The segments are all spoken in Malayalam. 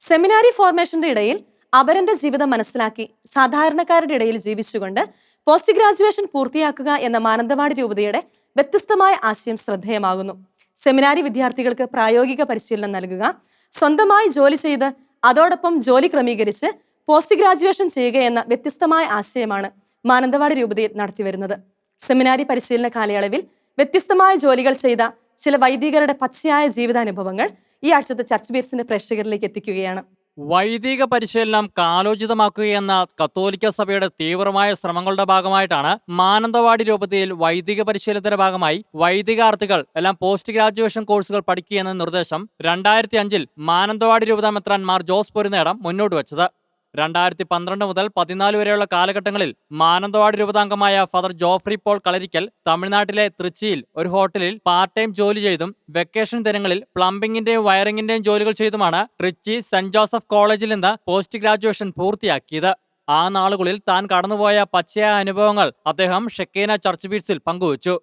സെമിനാരി ഫോർമേഷന്റെ ഇടയിൽ അപരന്റെ ജീവിതം മനസ്സിലാക്കി സാധാരണക്കാരുടെ ഇടയിൽ ജീവിച്ചുകൊണ്ട് പോസ്റ്റ് ഗ്രാജുവേഷൻ പൂർത്തിയാക്കുക എന്ന മാനന്തവാടി രൂപതയുടെ വ്യത്യസ്തമായ ആശയം ശ്രദ്ധേയമാകുന്നു. സെമിനാരി വിദ്യാർത്ഥികൾക്ക് പ്രായോഗിക പരിശീലനം നൽകുക സ്വന്തമായി ജോലി ചെയ്ത് അതോടൊപ്പം ജോലി ക്രമീകരിച്ച് പോസ്റ്റ് ഗ്രാജുവേഷൻ ചെയ്യുക എന്ന വ്യത്യസ്തമായ ആശയമാണ് മാനന്തവാടി രൂപതയിൽ നടത്തിവരുന്നത്. സെമിനാരി പരിശീലന കാലയളവിൽ വ്യത്യസ്തമായ ജോലികൾ ചെയ്ത ചില വൈദികരുടെ പച്ചയായ ജീവിതാനുഭവങ്ങൾ ഈ ആഴ്ചത്തെ ചർച്ച് ബീർസിന്റെ പ്രേക്ഷകരിലേക്ക് എത്തിക്കുകയാണ്. വൈദിക പരിശീലനം കാലോചിതമാക്കുകയെന്ന കത്തോലിക്ക സഭയുടെ തീവ്രമായ ശ്രമങ്ങളുടെ ഭാഗമായിട്ടാണ് മാനന്തവാടി രൂപതയിൽ വൈദിക പരിശീലനത്തിന്റെ ഭാഗമായി വൈദികാർത്ഥികൾ എല്ലാം പോസ്റ്റ് ഗ്രാജുവേഷൻ കോഴ്സുകൾ പഠിക്കുകയെന്ന നിർദ്ദേശം രണ്ടായിരത്തി അഞ്ചിൽ മാനന്തവാടി രൂപത മെത്രാൻ മാർ ജോസ് പൊരുന്നേടം മുന്നോട്ട് വച്ചത്. രണ്ടായിരത്തി പന്ത്രണ്ട് മുതൽ പതിനാല് വരെയുള്ള കാലഘട്ടങ്ങളിൽ മാനന്തവാടി രൂപതാംഗമായ ഫാദർ ജോഫ്രി പോൾ കളരിക്കൽ തമിഴ്നാട്ടിലെ തൃച്ചിയിൽ ഒരു ഹോട്ടലിൽ പാർട്ട് ടൈം ജോലി ചെയ്തും വെക്കേഷൻ ദിനങ്ങളിൽ പ്ലംബിംഗിന്റെയും വയറിംഗിന്റെയും ജോലികൾ ചെയ്തുമാണ് ട്രിച്ചി സെന്റ് ജോസഫ് കോളേജിൽ നിന്ന് പോസ്റ്റ് ഗ്രാജുവേഷൻ പൂർത്തിയാക്കിയത്. ആ നാളുകളിൽ താൻ കടന്നുപോയ പച്ചയായ അനുഭവങ്ങൾ അദ്ദേഹം ഷെക്കേന ചർച്ച് ബീറ്റ്സിൽ പങ്കുവച്ചു.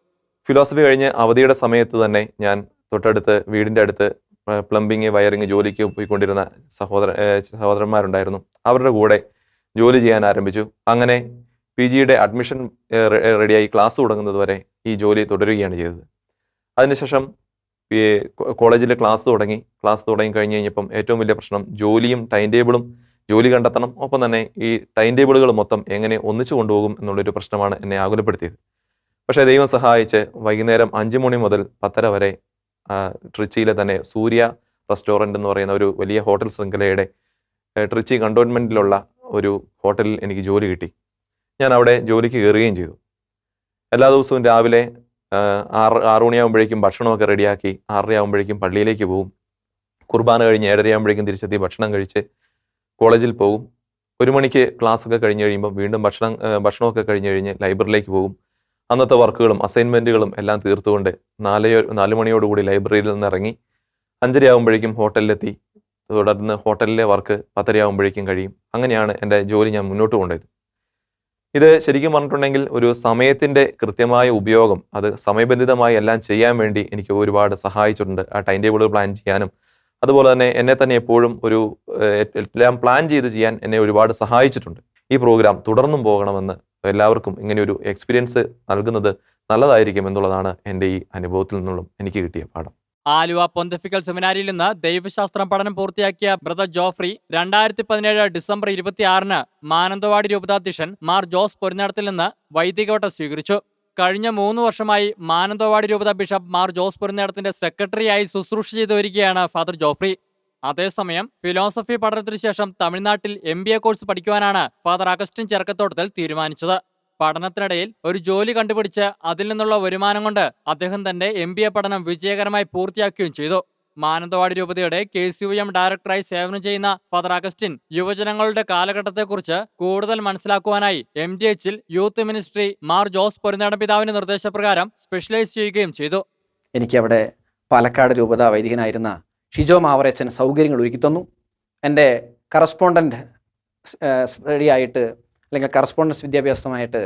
ഫിലോസഫി കഴിഞ്ഞ് അവധിയുടെ സമയത്ത് തന്നെ ഞാൻ തൊട്ടടുത്ത് വീടിന്റെ അടുത്ത് പ്ലംബിങ് വയറിങ് ജോലിക്ക് പോയിക്കൊണ്ടിരുന്ന സഹോദര സഹോദരന്മാരുണ്ടായിരുന്നു. അവരുടെ കൂടെ ജോലി ചെയ്യാൻ ആരംഭിച്ചു. അങ്ങനെ പി ജിയുടെ അഡ്മിഷൻ റെഡിയായി ക്ലാസ് തുടങ്ങുന്നത് വരെ ഈ ജോലി തുടരുകയാണ് ചെയ്തത്. അതിനുശേഷം കോളേജിൽ ക്ലാസ് തുടങ്ങി. ക്ലാസ് തുടങ്ങി കഴിഞ്ഞ് കഴിഞ്ഞപ്പം ഏറ്റവും വലിയ പ്രശ്നം ജോലിയും ടൈം ടേബിളും ജോലി കണ്ടെത്തണം. ഒപ്പം തന്നെ ഈ ടൈം ടേബിളുകൾ മൊത്തം എങ്ങനെ ഒന്നിച്ചു കൊണ്ടുപോകും എന്നുള്ളൊരു പ്രശ്നമാണ് എന്നെ ആകുലപ്പെടുത്തിയത്. പക്ഷേ ദൈവം സഹായിച്ച് വൈകുന്നേരം അഞ്ച് മണി മുതൽ പത്തര വരെ ട്രിച്ചിയിലെ തന്നെ സൂര്യ റെസ്റ്റോറന്റ് എന്ന് പറയുന്ന ഒരു വലിയ ഹോട്ടൽ ശൃംഖലയുടെ ട്രിച്ചി കണ്ടോൺമെന്റിലുള്ള ഒരു ഹോട്ടലിൽ എനിക്ക് ജോലി കിട്ടി. ഞാൻ അവിടെ ജോലിക്ക് കയറുകയും ചെയ്തു. എല്ലാ ദിവസവും രാവിലെ ആറ് ആറ് മണിയാകുമ്പോഴേക്കും ഭക്ഷണമൊക്കെ റെഡിയാക്കി ആറരയാകുമ്പോഴേക്കും പള്ളിയിലേക്ക് പോകും കുർബാന കഴിഞ്ഞ് ഏഴരയാകുമ്പോഴേക്കും തിരിച്ചെത്തി ഭക്ഷണം കഴിച്ച് കോളേജിൽ പോകും ഒരു മണിക്ക് ക്ലാസ് ഒക്കെ കഴിഞ്ഞ് കഴിയുമ്പോൾ വീണ്ടും ഭക്ഷണം ഭക്ഷണമൊക്കെ കഴിഞ്ഞ് കഴിഞ്ഞ് ലൈബ്രറിയിലേക്ക് പോകും അന്നത്തെ വർക്കുകളും അസൈൻമെന്റുകളും എല്ലാം തീർത്തുകൊണ്ട് നാലയോ നാല് മണിയോടുകൂടി ലൈബ്രറിയിൽ നിന്ന് ഇറങ്ങി അഞ്ചരയാകുമ്പോഴേക്കും ഹോട്ടലിലെത്തി. തുടർന്ന് ഹോട്ടലിലെ വർക്ക് പത്തരയാകുമ്പോഴേക്കും കഴിയും. അങ്ങനെയാണ് എന്റെ ജോലി ഞാൻ മുന്നോട്ട് കൊണ്ടുപോയത്. ഇത് ശരിക്കും പറഞ്ഞിട്ടുണ്ടെങ്കിൽ ഒരു സമയത്തിന്റെ കൃത്യമായ ഉപയോഗം അത് സമയബന്ധിതമായി എല്ലാം ചെയ്യാൻ വേണ്ടി എനിക്ക് ഒരുപാട് സഹായിച്ചിട്ടുണ്ട്. ആ ടൈം ടേബിൾ പ്ലാൻ ചെയ്യാനും അതുപോലെ തന്നെ എന്നെ തന്നെ എപ്പോഴും ഒരു എല്ലാം പ്ലാൻ ചെയ്ത് ചെയ്യാൻ എന്നെ ഒരുപാട് സഹായിച്ചിട്ടുണ്ട്. ഈ പ്രോഗ്രാം തുടർന്നും പോകണമെന്ന് എല്ലാവർക്കും ഇങ്ങനെ ഒരു എക്സ്പീരിയൻസ് നൽകുന്നത് നല്ലതായിരിക്കും എന്നുള്ളതാണ് എന്റെ ഈ അനുഭവത്തിൽ നിന്നുള്ള എനിക്ക് കിട്ടിയ പാഠം. ആലുവ പൊന്തഫിക്കൽ സെമിനാരിയിൽ നിന്ന് ദൈവശാസ്ത്രം പഠനം പൂർത്തിയാക്കിയ ബ്രദർ ജോഫ്രി രണ്ടായിരത്തി പതിനേഴ് ഡിസംബർ ഇരുപത്തിയാറിന് മാനന്തവാടി രൂപതാധ്യക്ഷൻ മാർ ജോസ് പൊരുന്നേടത്തിൽ നിന്ന് വൈദികവട്ടം സ്വീകരിച്ചു. കഴിഞ്ഞ മൂന്ന് വർഷമായി മാനന്തവാടി രൂപത ബിഷപ്പ് മാർ ജോസ് പൊരുന്നേടത്തിന്റെ സെക്രട്ടറിയായി ശുശ്രൂഷ ചെയ്തു വരികയാണ് ഫാദർ ജോഫ്രി. അതേസമയം ഫിലോസഫി പഠനത്തിനു ശേഷം തമിഴ്നാട്ടിൽ എം ബി എ കോഴ്സ് പഠിക്കുവാനാണ് ഫാദർ അഗസ്റ്റിൻ ചെറുക്കത്തോട്ടത്തിൽ തീരുമാനിച്ചത്. പഠനത്തിനിടയിൽ ഒരു ജോലി കണ്ടുപിടിച്ച് അതിൽ നിന്നുള്ള വരുമാനം കൊണ്ട് അദ്ദേഹം തന്റെ എം ബി എ പഠനം വിജയകരമായി പൂർത്തിയാക്കുകയും ചെയ്തു. മാനന്തവാടി രൂപതയുടെ കെ സി യു എം ഡയറക്ടറായി സേവനം ചെയ്യുന്ന ഫാദർ അഗസ്റ്റിൻ യുവജനങ്ങളുടെ കാലഘട്ടത്തെക്കുറിച്ച് കൂടുതൽ മനസ്സിലാക്കുവാനായി എം ഡി എച്ചിൽ യൂത്ത് മിനിസ്ട്രി മാർ ജോസ് പൊരുന്നേടം പിതാവിന്റെ നിർദ്ദേശപ്രകാരം സ്പെഷ്യലൈസ് ചെയ്യുകയും ചെയ്തു. എനിക്കവിടെ പാലക്കാട് രൂപത വൈദികനായിരുന്ന ഷിജോ മാവറച്ചൻ സൗകര്യങ്ങൾ ഒരുക്കി തന്നു. എന്റെ കറസ്പോണ്ടന്റ് റെഡിയായിട്ട് അല്ലെങ്കിൽ കറസ്പോണ്ടൻസ് വിദ്യാഭ്യാസമായിട്ട്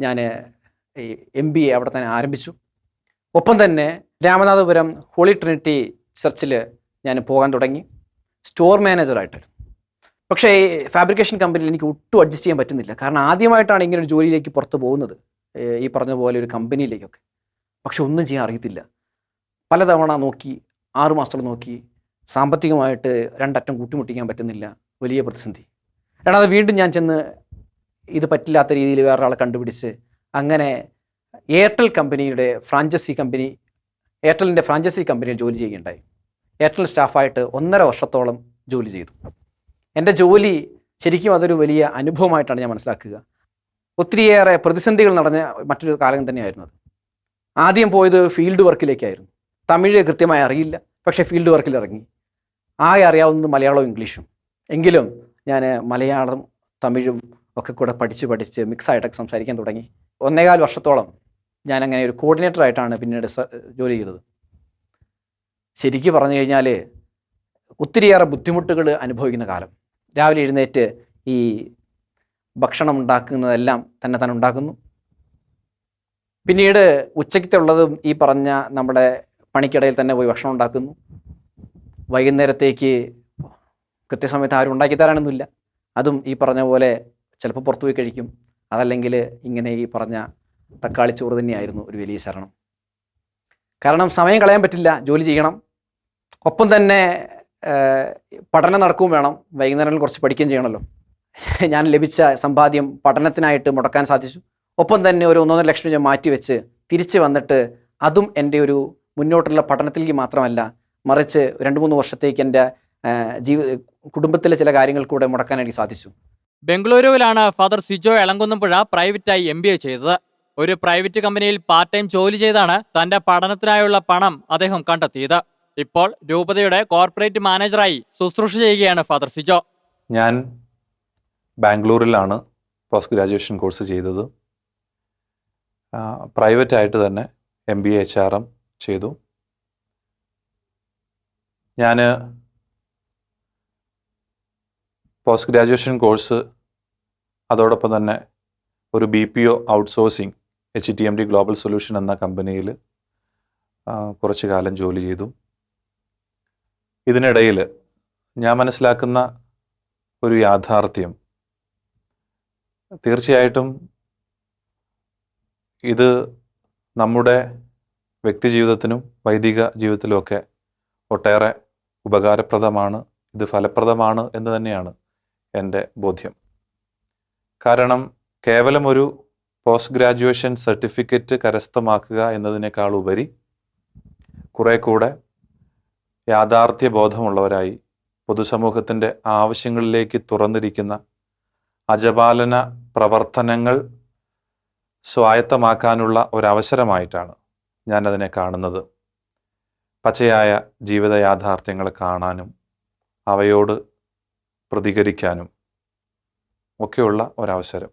ഞാൻ ഈ എം ബി എ അവിടെ തന്നെ ആരംഭിച്ചു. ഒപ്പം തന്നെ രാമനാഥപുരം ഹോളി ട്രിനിറ്റി ചർച്ചിൽ ഞാൻ പോകാൻ തുടങ്ങി. സ്റ്റോർ മാനേജറായിട്ടായിരുന്നു പക്ഷേ ഫാബ്രിക്കേഷൻ കമ്പനിയിൽ എനിക്ക് ഒട്ടും അഡ്ജസ്റ്റ് ചെയ്യാൻ പറ്റുന്നില്ല. കാരണം ആദ്യമായിട്ടാണ് ഇങ്ങനെ ഒരു ജോലിയിലേക്ക് പുറത്ത് പോകുന്നത്. ഈ പറഞ്ഞ പോലെ ഒരു കമ്പനിയിലേക്കൊക്കെ പക്ഷെ ഒന്നും ചെയ്യാൻ അറിയത്തില്ല. പലതവണ നോക്കി ആറു മാസത്തോളം നോക്കി സാമ്പത്തികമായിട്ട് രണ്ടറ്റം കൂട്ടിമുട്ടിക്കാൻ പറ്റുന്നില്ല വലിയ പ്രതിസന്ധി. രണ്ടാമത് വീണ്ടും ഞാൻ ചെന്ന് ഇത് പറ്റില്ലാത്ത രീതിയിൽ വേറൊരാളെ കണ്ടുപിടിച്ച് അങ്ങനെ എയർടെൽ കമ്പനിയുടെ ഫ്രാഞ്ചൈസി കമ്പനി എയർടെലിന്റെ ഫ്രാഞ്ചൈസി കമ്പനിയിൽ ജോലി ചെയ്യുകയുണ്ടായി. എയർടെൽ സ്റ്റാഫായിട്ട് ഒന്നര വർഷത്തോളം ജോലി ചെയ്തു. എന്റെ ജോലി ശരിക്കും അതൊരു വലിയ അനുഭവമായിട്ടാണ് ഞാൻ മനസ്സിലാക്കുക. ഒത്തിരിയേറെ പ്രതിസന്ധികൾ നടന്ന മറ്റൊരു കാലം തന്നെയായിരുന്നു അത്. ആദ്യം പോയത് ഫീൽഡ് വർക്കിലേക്കായിരുന്നു. തമിഴ് കൃത്യമായി അറിയില്ല. പക്ഷേ ഫീൽഡ് വർക്കിൽ ഇറങ്ങി. ആകെ അറിയാവുന്നത് മലയാളവും ഇംഗ്ലീഷും. എങ്കിലും ഞാൻ മലയാളം തമിഴും ഒക്കെ കൂടെ പഠിച്ച് പഠിച്ച് മിക്സ് ആയിട്ടൊക്കെ സംസാരിക്കാൻ തുടങ്ങി. ഒന്നേകാൽ വർഷത്തോളം ഞാൻ അങ്ങനെ ഒരു കോർഡിനേറ്റർ ആയിട്ടാണ് പിന്നീട് ജോലി ചെയ്തത്. ശരിക്കും പറഞ്ഞു കഴിഞ്ഞാൽ ഒത്തിരിയേറെ ബുദ്ധിമുട്ടുകൾ അനുഭവിക്കുന്ന കാലം. രാവിലെ എഴുന്നേറ്റ് ഈ ഭക്ഷണം ഉണ്ടാക്കുന്നതെല്ലാം തന്നെ തന്നെ ഉണ്ടാക്കുന്നു. പിന്നീട് ഉച്ചയ്ക്കുള്ളതും ഈ പറഞ്ഞ നമ്മുടെ പണിക്കിടയിൽ തന്നെ പോയി ഭക്ഷണം ഉണ്ടാക്കുന്നു. വൈകുന്നേരത്തേക്ക് കൃത്യസമയത്ത് ആരും ഉണ്ടാക്കി തരാനൊന്നുമില്ല. അതും ഈ പറഞ്ഞ പോലെ ചിലപ്പോൾ പുറത്തു പോയി കഴിക്കും. അതല്ലെങ്കിൽ ഇങ്ങനെ ഈ പറഞ്ഞ തക്കാളി ചോറ് തന്നെയായിരുന്നു ഒരു വലിയ ശരണം. കാരണം സമയം കളയാൻ പറ്റില്ല ജോലി ചെയ്യണം. ഒപ്പം തന്നെ പഠനം നടക്കുകയും വേണം. വൈകുന്നേരങ്ങളിൽ കുറച്ച് പഠിക്കുകയും ചെയ്യണമല്ലോ. ഞാൻ ലഭിച്ച സമ്പാദ്യം പഠനത്തിനായിട്ട് മുടക്കാൻ സാധിച്ചു. ഒപ്പം തന്നെ ഒരു ഒന്നൊന്നര ലക്ഷം രൂപ മാറ്റി വെച്ച് തിരിച്ച് വന്നിട്ട് അതും എന്റെ ഒരു മുന്നോട്ടുള്ള പഠനത്തിലേക്ക് മാത്രമല്ല മറിച്ച് രണ്ട് മൂന്ന് വർഷത്തേക്ക് എന്റെ ജീവി കുടുംബത്തിലെ ചില കാര്യങ്ങൾ കൂടെ മുടക്കാൻ എനിക്ക് സാധിച്ചു. ബംഗളൂരുവിലാണ് ഫാദർ സിജോ എളങ്കുന്നമ്പുഴ പ്രൈവറ്റായി എം ബി എ ചെയ്തത്. ഒരു പ്രൈവറ്റ് കമ്പനിയിൽ പാർട്ട് ടൈം ജോലി ചെയ്താണ് തന്റെ പഠനത്തിനായുള്ള പണം അദ്ദേഹം കണ്ടെത്തിയത്. ഇപ്പോൾ രൂപതയുടെ കോർപ്പറേറ്റ് മാനേജറായി ശുശ്രൂഷ ചെയ്യുകയാണ് ഫാദർ സിജോ. ഞാൻ ബാംഗ്ലൂരിലാണ് പോസ്റ്റ് ഗ്രാജുവേഷൻ കോഴ്സ് ചെയ്തത്. പ്രൈവറ്റായിട്ട് തന്നെ M B H R M ചെയ്തു. ഞാൻ പോസ്റ്റ് ഗ്രാജുവേഷൻ കോഴ്സ് അതോടൊപ്പം തന്നെ ഒരു B P O outsourcing H T M D global solution എന്ന കമ്പനിയിൽ കുറച്ച് കാലം ജോലി ചെയ്തു. ഇതിനിടയിൽ ഞാൻ മനസ്സിലാക്കുന്ന ഒരു യാഥാർത്ഥ്യം. തീർച്ചയായിട്ടും ഇത് നമ്മുടെ വ്യക്തി ജീവിതത്തിനും വൈദിക ജീവിതത്തിലുമൊക്കെ ഒട്ടേറെ ഉപകാരപ്രദമാണ്. ഇത് ഫലപ്രദമാണ് എന്ന് തന്നെയാണ് എന്റെ ബോധ്യം. കാരണം കേവലം ഒരു പോസ്റ്റ് ഗ്രാജുവേഷൻ സർട്ടിഫിക്കറ്റ് കരസ്ഥമാക്കുക എന്നതിനേക്കാൾ ഉപരി കുറെ കൂടെ യാഥാർത്ഥ്യ ബോധമുള്ളവരായി പൊതുസമൂഹത്തിന്റെ ആവശ്യങ്ങളിലേക്ക് തുറന്നിരിക്കുന്ന അജപാലന പ്രവർത്തനങ്ങൾ സ്വായത്തമാക്കാനുള്ള ഒരവസരമായിട്ടാണ്. ഞാനതിനെ കാണുന്നത്. പച്ചയായ ജീവിത യാഥാർത്ഥ്യങ്ങൾ കാണാനും അവയോട് പ്രതികരിക്കാനും ഒക്കെയുള്ള ഒരവസരം.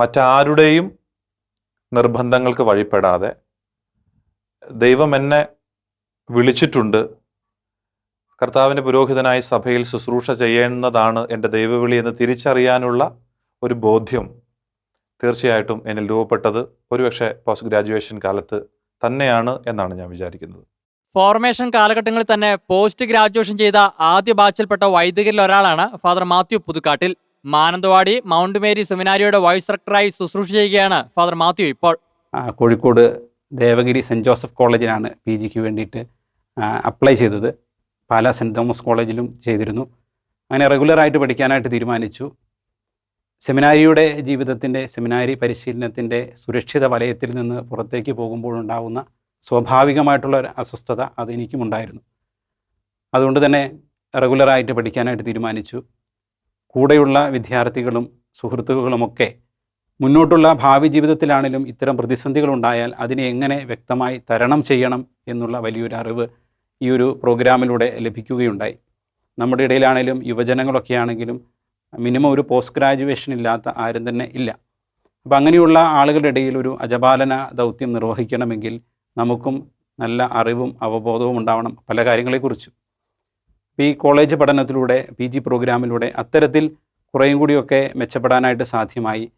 മറ്റാരുടെയും നിർബന്ധങ്ങൾക്ക് വഴിപ്പെടാതെ ദൈവം എന്നെ വിളിച്ചിട്ടുണ്ട്. കർത്താവിന്റെ പുരോഹിതനായി സഭയിൽ ശുശ്രൂഷ ചെയ്യുന്നതാണ് എന്റെ ദൈവവിളി എന്ന് തിരിച്ചറിയാനുള്ള ഒരു ബോധ്യം തീർച്ചയായിട്ടും എന്നിൽ രൂപപ്പെട്ടത്. ഒരുപക്ഷെ പോസ്റ്റ് ഗ്രാജുവേഷൻ കാലത്ത് തന്നെയാണ് എന്നാണ് ഞാൻ വിചാരിക്കുന്നത്. ഫോർമേഷൻ കാലഘട്ടങ്ങളിൽ തന്നെ പോസ്റ്റ് ഗ്രാജുവേഷൻ ചെയ്ത ആദ്യ ബാച്ചിൽപ്പെട്ട വൈദികരിൽ ഒരാളാണ് father Mathew പുതുക്കാട്ടിൽ. Mananthavady mount Mary സെമിനാരിയുടെ വൈസ് ഡയറക്ടറായി ശുശ്രൂഷ ചെയ്യുകയാണ് ഫാദർ മാത്യു ഇപ്പോൾ. കോഴിക്കോട് ദേവഗിരി സെന്റ് ജോസഫ് കോളേജിലാണ് പി ജിക്ക് വേണ്ടിയിട്ട് അപ്ലൈ ചെയ്തത്. പാലാ സെന്റ് തോമസ് കോളേജിലും ചെയ്തിരുന്നു. അങ്ങനെ റെഗുലറായിട്ട് പഠിക്കാനായിട്ട് തീരുമാനിച്ചു. സെമിനാരിയുടെ ജീവിതത്തിന്റെ സെമിനാരി പരിശീലനത്തിന്റെ സുരക്ഷിത വലയത്തിൽ നിന്ന് പുറത്തേക്ക് പോകുമ്പോഴുണ്ടാകുന്ന സ്വാഭാവികമായിട്ടുള്ള ഒരു അസ്വസ്ഥത അതെനിക്കും ഉണ്ടായിരുന്നു. അതുകൊണ്ട് തന്നെ റെഗുലറായിട്ട് പഠിക്കാനായിട്ട് തീരുമാനിച്ചു. കൂടെയുള്ള വിദ്യാർത്ഥികളും സുഹൃത്തുക്കളുമൊക്കെ മുന്നോട്ടുള്ള ഭാവി ജീവിതത്തിലാണെങ്കിലും ഇത്തരം പ്രതിസന്ധികൾ ഉണ്ടായാൽ അതിനെ എങ്ങനെ വ്യക്തമായി തരണം ചെയ്യണം എന്നുള്ള വലിയൊരു അറിവ് ഈ ഒരു പ്രോഗ്രാമിലൂടെ ലഭിക്കുകയുണ്ടായി. നമ്മുടെ ഇടയിലാണെങ്കിലും യുവജനങ്ങളൊക്കെ ആണെങ്കിലും മിനിമം ഒരു പോസ്റ്റ് ഗ്രാജുവേഷൻ ഇല്ലാത്ത ആരും തന്നെ ഇല്ല. അപ്പം അങ്ങനെയുള്ള ആളുകളുടെ ഇടയിൽ ഒരു അജപാലന ദൗത്യം നിർവഹിക്കണമെങ്കിൽ നമുക്കും നല്ല അറിവും അവബോധവും ഉണ്ടാവണം പല കാര്യങ്ങളെക്കുറിച്ചും. ഈ കോളേജ് പഠനത്തിലൂടെ പി ജി പ്രോഗ്രാമിലൂടെ അത്തരത്തിൽ കുറേയും കൂടിയൊക്കെ മെച്ചപ്പെടാനായിട്ട് സാധ്യമായി.